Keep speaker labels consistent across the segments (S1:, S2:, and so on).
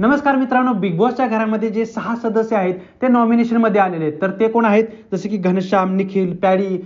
S1: नमस्कार मित्रांनो बिग बॉसच्या घरामध्ये जे सहा सदस्य आहेत ते नॉमिनेशनमध्ये आलेले आहेत. तर ते कोण आहेत? जसे की घनश्याम निखिल पॅडी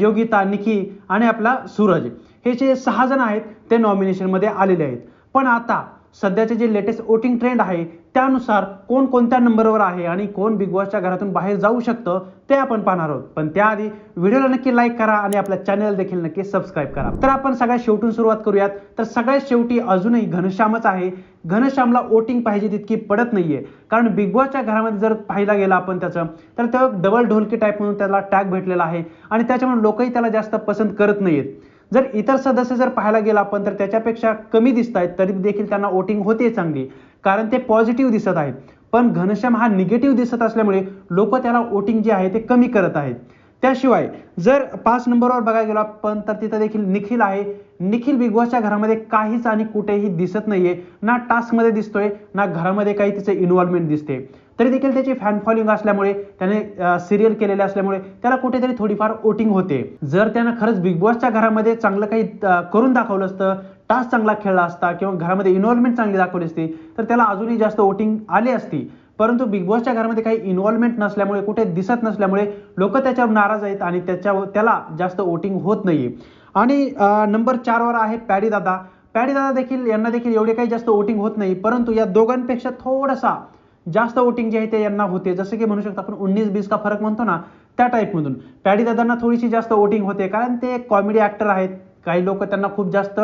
S1: योगिता निकी आणि आपला सूरज. हे जे सहा जण आहेत ते नॉमिनेशनमध्ये आलेले आहेत. पण आता सध्याचे जे लेटेस्ट वोटिंग ट्रेंड आहे त्यानुसार कोण कोणत्या नंबरवर आहे आणि कोण बिग बॉसच्या घरातून बाहेर जाऊ शकतं ते आपण पाहणार आहोत. पण त्याआधी व्हिडिओला नक्की लाईक करा आणि आपल्या चॅनल देखील नक्की सबस्क्राईब करा. तर आपण सगळ्यात शेवटून सुरुवात करूयात. तर सगळ्यात शेवटी अजूनही घनश्यामच आहे. घनश्यामला वोटिंग पाहिजे तितकी पडत नाहीये. कारण बिग बॉसच्या घरामध्ये जर पाहिला गेला आपण त्याचं तर तो डबल ढोलकी टाईप म्हणून त्याला टॅग भेटलेला आहे आणि त्याच्यामुळे लोकही त्याला जास्त पसंत करत नाहीत जर इतर सदस्य जर पाहायला गेला आपण तर त्याच्यापेक्षा कमी दिसत आहेत तरी देखील त्यांना वोटिंग होते चांगली. कारण ते पॉझिटिव्ह दिसत आहेत. पण घनश्याम हा निगेटिव्ह दिसत असल्यामुळे लोक त्याला वोटिंग जे आहे ते कमी करत आहेत. त्याशिवाय जर पाच नंबरवर बघायला गेलो आपण तर तिथं देखील निखिल आहे. निखिल बिग बॉसच्या घरामध्ये काहीच आणि कुठेही दिसत नाहीये. ना टास्कमध्ये दिसतोय ना घरामध्ये काही तिचं इन्व्हॉल्वमेंट दिसते. तरी देखील त्याची फॅन फॉलोइंग असल्यामुळे त्याने सिरियल केलेले असल्यामुळे त्याला कुठेतरी थोडीफार वोटिंग होते. जर त्यानं खरंच बिग बॉसच्या घरामध्ये चांगलं काही करून दाखवलं असतं टास्क चांगला खेळला असता किंवा घरामध्ये इन्व्हॉल्वमेंट चांगली दाखवली असती तर त्याला अजूनही जास्त वोटिंग आली असती. परंतु बिग बॉसच्या घरामध्ये काही इन्व्हॉल्वमेंट नसल्यामुळे कुठे दिसत नसल्यामुळे लोक त्याच्यावर नाराज आहेत आणि त्याच्यावर त्याला जास्त वोटिंग होत नाही आणि नंबर चारवर आहे पॅडी दादा. पॅडी दादा देखील यांना देखील एवढे काही जास्त वोटिंग होत नाही परंतु या दोघांपेक्षा थोडासा जास्त वोटिंग जे आहे ते यांना होते. जसं की म्हणू शकतो आपण उन्नीस बीस का फरक म्हणतो ना त्या टाईपमधून पॅडी दादांना थोडीशी जास्त वोटिंग होते कारण ते कॉमेडी ॲक्टर आहेत. काही लोक त्यांना खूप जास्त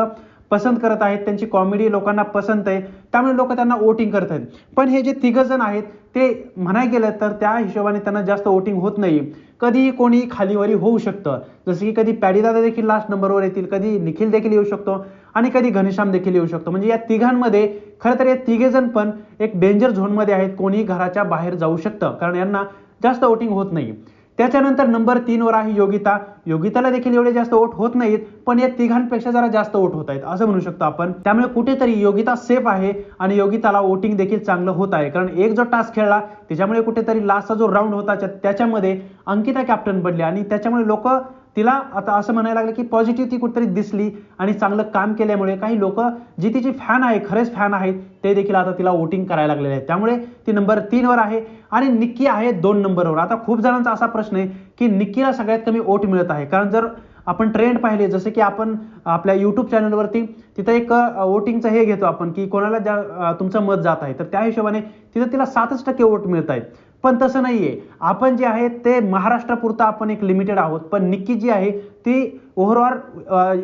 S1: पसंत करत आहेत त्यांची कॉमेडी लोकांना पसंत आहे त्यामुळे लोक त्यांना वोटिंग करत आहेत. पण हे जे तिघ जण आहेत ते म्हणाय गेलं तर त्या हिशोबाने त्यांना जास्त वोटिंग होत नाही. कधीही कोणी खालीवरी होऊ शकतं. जसं की कधी पॅडीदादा देखील लास्ट नंबरवर येतील कधी निखिल देखील येऊ शकतो आणि कधी घनश्याम देखील येऊ शकतो. म्हणजे या तिघांमध्ये खरं तर या तिघे जण पण एक डेंजर झोनमध्ये आहेत कोणी घराच्या बाहेर जाऊ शकतं कारण यांना जास्त वोटिंग होत नाही. त्याच्यानंतर नंबर तीनवर आहे योगिता. योगिताला देखील एवढे जास्त वोट होत नाहीत पण या तिघांपेक्षा जरा जास्त वोट होत आहेत असं म्हणू शकतो आपण. त्यामुळे कुठेतरी योगिता सेफ आहे आणि योगिताला वोटिंग देखील चांगलं होत आहे. कारण एक जो टास्क खेळला त्याच्यामुळे कुठेतरी लास्टचा जो राऊंड होता त्याच्यामध्ये अंकिता कॅप्टन बनली आणि त्याच्यामुळे लोक तिला आता असं म्हणायला लागलं की पॉझिटिव्ह ती कुठेतरी दिसली आणि चांगलं काम केल्यामुळे काही लोक जी तिची फॅन आहे खरेच फॅन आहेत ते देखील आता तिला वोटिंग करायला लागलेले आहेत. त्यामुळे ती नंबर तीनवर आहे आणि निक्की आहे दोन नंबरवर आता खूप जणांचा असा प्रश्न आहे की निक्कीला सगळ्यात कमी वोट मिळत आहे. कारण जर आपण ट्रेंड पाहिले जसं की आपण आपल्या यूट्यूब चॅनलवरती तिथं एक वोटिंगचं हे घेतो आपण की कोणाला ज्या तुमचं मत जात आहे तर त्या हिशोबाने तिथं तिला सातच टक्के वोट मिळत आहेत. पण तसं नाही आहे आपण जे आहे ते महाराष्ट्रापुरतं आपण एक लिमिटेड आहोत. पण निक्की जी आहे ती ओव्हरऑल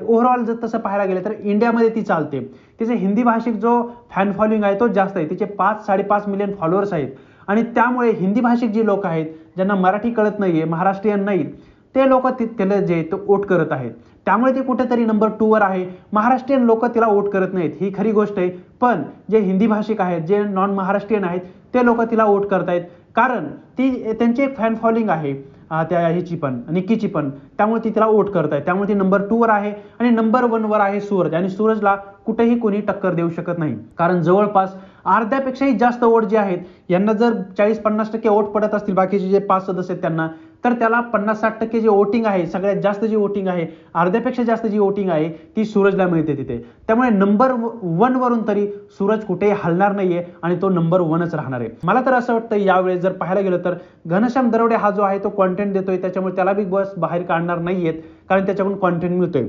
S1: ओव्हरऑल जर तसं पाहायला गेलं तर इंडियामध्ये ती चालते. तिचे हिंदी भाषिक जो फॅन फॉलोइंग आहे तो जास्त आहे. तिचे पाच साडेपाच मिलियन फॉलोअर्स आहेत. आणि त्यामुळे हिंदी भाषिक जे लोक आहेत ज्यांना मराठी कळत नाही आहे महाराष्ट्रीयन नाहीत ते लोक त्याला जे तो वोट करत आहेत. त्यामुळे ती कुठेतरी नंबर टूवर आहे. महाराष्ट्रीयन लोक तिला वोट करत नाहीत. ही खरी गोष्ट आहे. पण जे हिंदी भाषिक आहेत जे नॉन महाराष्ट्रीयन आहेत ते लोक तिला वोट आहेत कारण ती त्यांची एक फॅन फॉलोइंग आहे त्या ह्याची पण निक्कीची पण. त्यामुळे ती तिला वोट करत आहे त्यामुळे ती नंबर टूवर आहे आणि नंबर वनवर आहे सूरज. आणि सूरजला कुठेही कोणी टक्कर देऊ शकत नाही. कारण जवळपास अर्ध्यापेक्षाही जास्त वोट जे आहेत यांना जर चाळीस पन्नास टक्के वोट पडत असतील बाकीचे जे पाच सदस्य आहेत त्यांना तर त्याला पन्नास साठ टक्के जे वोटिंग आहे सगळ्यात जास्त जी वोटिंग आहे अर्ध्यापेक्षा जास्त जी वोटिंग आहे ती सूरजला मिळते तिथे. त्यामुळे नंबर वन वरून तरी सूरज कुठेही हलणार नाहीये आणि तो नंबर वनच राहणार आहे. मला तर असं वाटतं यावेळेस जर पाहायला गेलं तर घनश्याम दरोडे हा जो आहे तो कॉन्टेंट देतोय त्याच्यामुळे त्याला बिग बॉस बाहेर काढणार नाहीयेत कारण त्याच्याकडून कॉन्टेंट मिळतोय.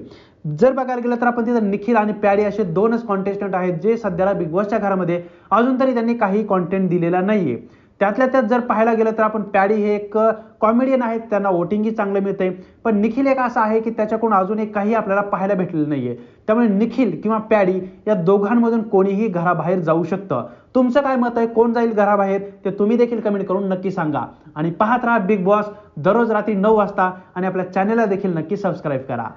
S1: जर बघायला गेलं तर आपण तिथं निखिल आणि प्याडी असे दोनच कॉन्टेस्टंट आहेत जे सध्याला बिग बॉसच्या घरामध्ये अजून तरी त्यांनी काही कॉन्टेंट दिलेला नाहीये. त्यातल्या त्यात जर पाहायला गेलं तर आपण पॅडी हे एक कॉमेडियन आहेत. त्यांना वोटिंगही चांगलं मिळतंय. पण निखिल एक असा आहे की त्याच्याकडून अजून एक काही आपल्याला पाहायला भेटलेलं नाहीये. त्यामुळे निखिल किंवा पॅडी या दोघांमधून कोणीही घराबाहेर जाऊ शकतं. तुमचं काय मत आहे? कोण जाईल घराबाहेर? ते तुम्ही देखील कमेंट करून नक्की सांगा. आणि पाहत राहा बिग बॉस दररोज रात्री नऊ वाजता आणि आपल्या चॅनलला देखील नक्की सबस्क्राईब करा.